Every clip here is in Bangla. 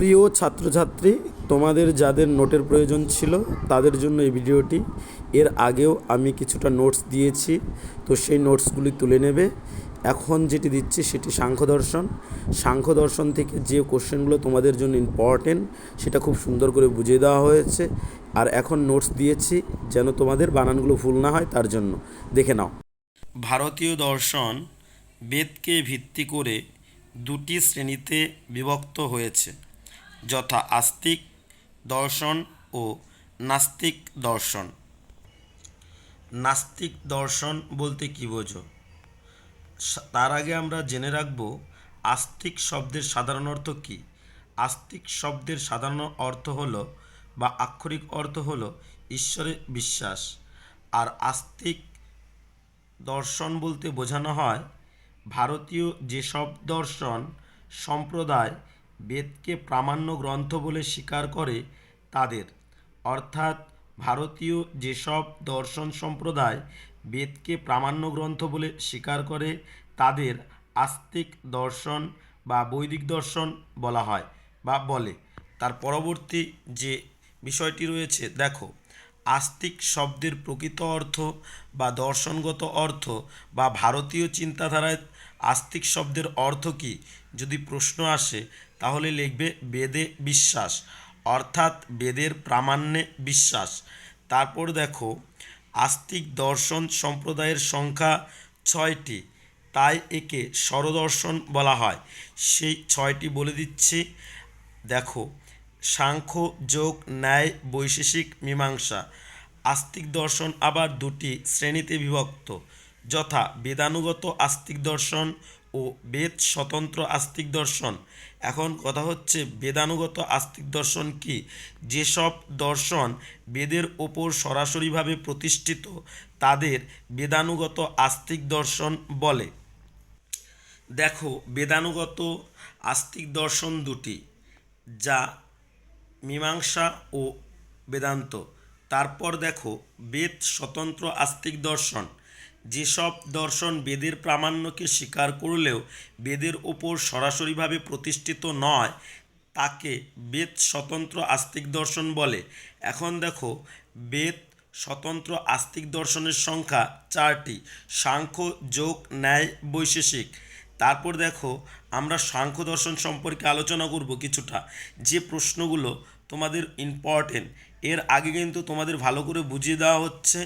প্রিয় ছাত্রছাত্রী, তোমাদের যাদের নোটের প্রয়োজন ছিল তাদের জন্য এই ভিডিওটি। এর আগেও আমি কিছুটা নোটস দিয়েছি, তো সেই নোটসগুলি তুলে নেবে। এখন যেটি দিচ্ছি সেটি সাংখ্য দর্শন। সাংখ্য দর্শন থেকে যে কোশ্চেনগুলো তোমাদের জন্য ইম্পর্টেন্ট সেটা খুব সুন্দর করে বুঝিয়ে দেওয়া হয়েছে। আর এখন নোটস দিয়েছি যেন তোমাদের বানানগুলো ভুল না হয় তার জন্য। দেখে নাও। ভারতীয় দর্শন বেদকে ভিত্তি করে দুটি শ্রেণীতে বিভক্ত হয়েছে। যথা আস্তিক দর্শন ও নাস্তিক দর্শন। নাস্তিক দর্শন বলতে কী বোঝো? তার আগে আমরা জেনে রাখব, আস্তিক শব্দের সাধারণ অর্থ কী? আস্তিক শব্দের সাধারণ অর্থ হল বা আক্ষরিক অর্থ হল ঈশ্বরে বিশ্বাস। আর আস্তিক দর্শন বলতে বোঝানো হয় ভারতীয় যেসব দর্শন সম্প্রদায় বেদকে প্রামাণ্য গ্রন্থ বলে স্বীকার করে তাদের। অর্থাৎ ভারতীয় যেসব দর্শন সম্প্রদায় বেদকে প্রামাণ্য গ্রন্থ বলে স্বীকার করে, তাদের আস্তিক দর্শন বা বৈদিক দর্শন বলা হয় বা বলে। তার পরবর্তী যে বিষয়টি রয়েছে, দেখো, আস্তিক শব্দের প্রকৃত অর্থ বা দর্শনগত অর্থ বা ভারতীয় চিন্তাধারায় আস্তিক শব্দের অর্থ কী? যদি প্রশ্ন আসে, তাহলে লিখবে বেদে বিশ্বাস, অর্থাৎ বেদের প্রামাণ্যে বিশ্বাস। তারপর দেখো, আস্তিক দর্শন সম্প্রদায়ের সংখ্যা ছয়টি, তাই একে স্বরদর্শন বলা হয়। সেই ছয়টি বলে দিচ্ছি। দেখো, সাংখ্য, যোগ, ন্যায়, বৈশেষিক, মীমাংসা। আস্তিক দর্শন আবার দুটি শ্রেণীতে বিভক্ত। যথা বেদানুগত আস্তিক দর্শন ও বেদ স্বতন্ত্র আস্তিক দর্শন। এখন কথা হচ্ছে, বেদানুগত আস্তিক দর্শন কি? যেসব দর্শন বেদের ওপর সরাসরিভাবে প্রতিষ্ঠিত, তাদের বেদানুগত আস্তিক দর্শন বলে। দেখো, বেদানুগত আস্তিক দর্শন দুটি, যা মীমাংসা ও বেদান্ত। তারপর দেখো, বেদ স্বতন্ত্র আস্তিক দর্শন। যেসব দর্শন বেদের প্রামাণ্যকে স্বীকার করলেও বেদের ওপর সরাসরিভাবে প্রতিষ্ঠিত নয়, তাকে বেদ স্বতন্ত্র আস্তিক দর্শন বলে। এখন দেখো, বেদ স্বতন্ত্র আস্তিক দর্শনের সংখ্যা চারটি, সাংখ্য, যোগ, ন্যায়, বৈশেষিক। তারপর দেখো, আমরা সাংখ্য দর্শন সম্পর্কে আলোচনা করব কিছুটা। যে প্রশ্নগুলো তোমাদের ইম্পর্টেন্ট এর আগে কিন্তু তোমাদের ভালো করে বুঝিয়ে দেওয়া হচ্ছে।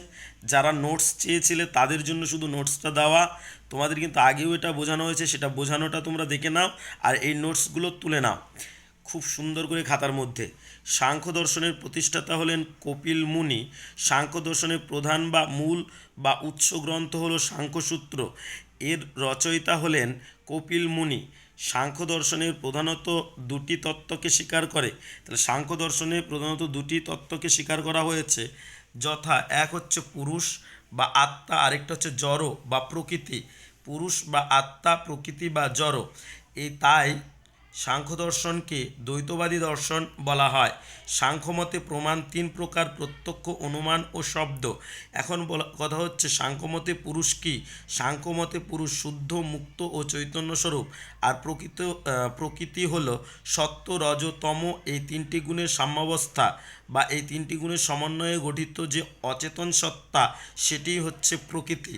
যারা নোটস চেয়েছিলে তাদের জন্য শুধু নোটসটা দেওয়া। তোমাদের কিন্তু আগেও এটা বোঝানো হয়েছে, সেটা বোঝানোটা তোমরা দেখে নাও আর এই নোটসগুলো তুলে নাও। খুব সুন্দর করে খাতার মধ্যে। সাংখ্য দর্শনের প্রতিষ্ঠাতা হলেন কপিল মুনি। সাংখ্য দর্শনের প্রধান বা মূল বা উৎস গ্রন্থ হলো সাংখ্যসূত্র। এর রচয়িতা হলেন কপিল মুনি। সাংখ্য দর্শনের প্রধানত দুটি তত্ত্বকে স্বীকার করে। তাহলে সাংখ্য দর্শনে প্রধানত দুটি তত্ত্বকে স্বীকার করা হয়েছে। যথা এক হচ্ছে পুরুষ বা আত্মা, আরেকটা হচ্ছে জড় বা প্রকৃতি। পুরুষ বা আত্মা, প্রকৃতি বা জড়। এই তাই সাংখ্য দর্শনকে দ্বৈতবাদী দর্শন বলা হয়। সাংখ্যমতে প্রমাণ তিন প্রকার, প্রত্যক্ষ, অনুমান ও শব্দ। এখন কথা হচ্ছে সাংখ্যমতে পুরুষ কি? সাংখ্যমতে পুরুষ শুদ্ধ, মুক্ত ও চৈতন্য স্বরূপ আর প্রকৃত প্রকৃতি হল সত্য রজতম এই তিনটি গুণের সাম্যাবস্থা বা এই তিনটি গুণের সমন্বয়ে গঠিত যে অচেতন সত্তা, সেটি হচ্ছে প্রকৃতি।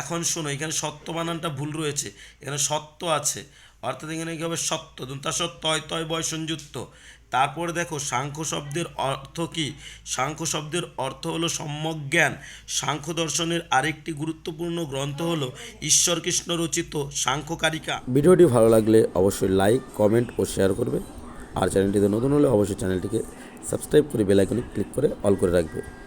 এখন শোনো, এখানে সত্য বানানটা ভুল রয়েছে। এখানে সত্য আছে। অর্থাৎ এখানে কী হবে? সত্য। দন্তাসত তয় তয়, বয়, সংযুক্ত। তারপরে দেখো, সাংখ্য শব্দের অর্থ কি? সাংখ্য শব্দের অর্থ হলো সম্যক জ্ঞান। সাংখ্য দর্শনের আরেকটি গুরুত্বপূর্ণ গ্রন্থ হলো ঈশ্বর কৃষ্ণ রচিত সাংখ্যকারিকা। ভিডিওটি ভালো লাগলে অবশ্যই লাইক, কমেন্ট ও শেয়ার করবে। আর চ্যানেলটিতে নতুন হলে অবশ্যই চ্যানেলটিকে সাবস্ক্রাইব করে বেল আইকনে ক্লিক করে অল করে রাখবে।